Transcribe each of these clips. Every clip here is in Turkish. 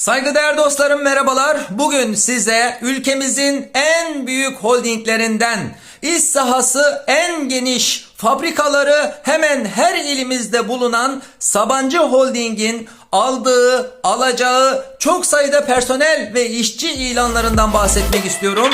Saygıdeğer dostlarım merhabalar. Bugün size ülkemizin en büyük holdinglerinden, iş sahası en geniş, fabrikaları hemen her ilimizde bulunan Sabancı Holding'in aldığı, alacağı çok sayıda personel ve işçi ilanlarından bahsetmek istiyorum.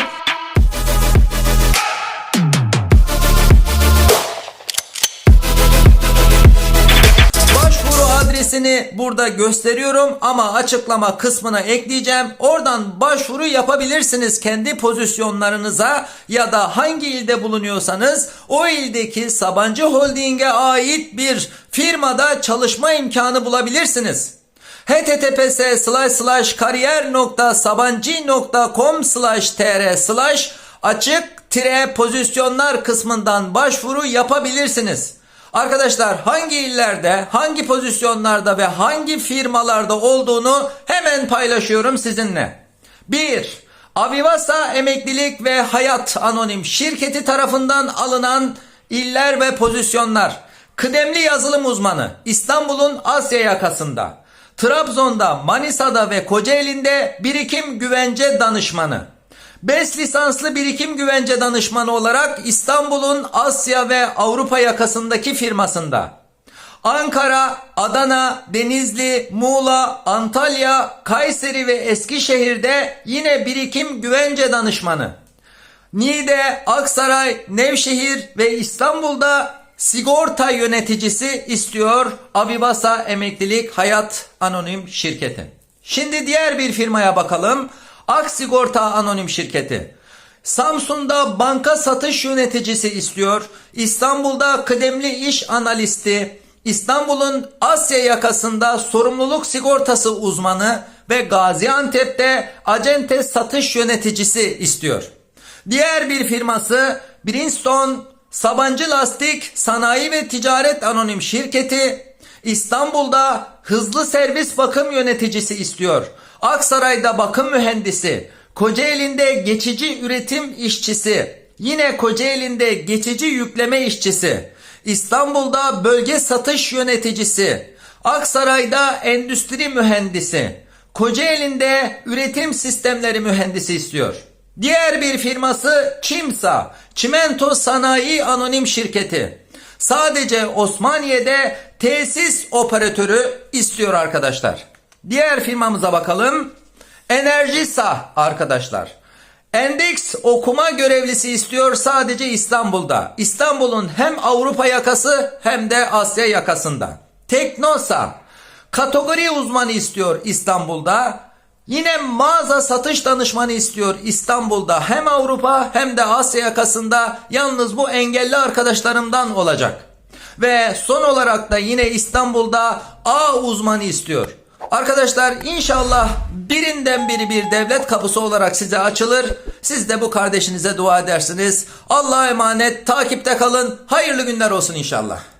Adresini burada gösteriyorum ama açıklama kısmına ekleyeceğim. Oradan başvuru yapabilirsiniz kendi pozisyonlarınıza ya da hangi ilde bulunuyorsanız o ildeki Sabancı Holding'e ait bir firmada çalışma imkanı bulabilirsiniz. https slash tr açık tire pozisyonlar kısmından başvuru yapabilirsiniz. Arkadaşlar hangi illerde, hangi pozisyonlarda ve hangi firmalarda olduğunu hemen paylaşıyorum sizinle. 1. Avivasa Emeklilik ve Hayat Anonim Şirketi tarafından alınan iller ve pozisyonlar. Kıdemli yazılım uzmanı İstanbul'un Asya yakasında. Trabzon'da, Manisa'da ve Kocaeli'nde birikim güvence danışmanı. BES lisanslı birikim güvence danışmanı olarak İstanbul'un Asya ve Avrupa yakasındaki firmasında. Ankara, Adana, Denizli, Muğla, Antalya, Kayseri ve Eskişehir'de yine birikim güvence danışmanı. Niğde, Aksaray, Nevşehir ve İstanbul'da sigorta yöneticisi istiyor Avivasa Emeklilik Hayat Anonim Şirketi. Şimdi diğer bir firmaya bakalım. Ak Sigorta Anonim Şirketi. Samsun'da banka satış yöneticisi istiyor. İstanbul'da kıdemli iş analisti, İstanbul'un Asya yakasında sorumluluk sigortası uzmanı ve Gaziantep'te acente satış yöneticisi istiyor. Diğer bir firması Bridgestone Sabancı Lastik Sanayi ve Ticaret Anonim Şirketi İstanbul'da hızlı servis bakım yöneticisi istiyor. Aksaray'da bakım mühendisi, Kocaeli'nde geçici üretim işçisi, yine Kocaeli'nde geçici yükleme işçisi, İstanbul'da bölge satış yöneticisi, Aksaray'da endüstri mühendisi, Kocaeli'nde üretim sistemleri mühendisi istiyor. Diğer bir firması Çimsa, Çimento Sanayi Anonim Şirketi. Sadece Osmaniye'de tesis operatörü istiyor arkadaşlar. Diğer firmamıza bakalım. Enerjisa arkadaşlar. Endeks okuma görevlisi istiyor sadece İstanbul'da. İstanbul'un hem Avrupa yakası hem de Asya yakasında. Teknosa kategori uzmanı istiyor İstanbul'da. Yine mağaza satış danışmanı istiyor İstanbul'da hem Avrupa hem de Asya yakasında yalnız bu engelli arkadaşlarımdan olacak. Ve son olarak da yine İstanbul'da A uzmanı istiyor. Arkadaşlar inşallah birinden biri bir devlet kapısı olarak size açılır. Siz de bu kardeşinize dua edersiniz. Allah'a emanet takipte kalın. Hayırlı günler olsun inşallah.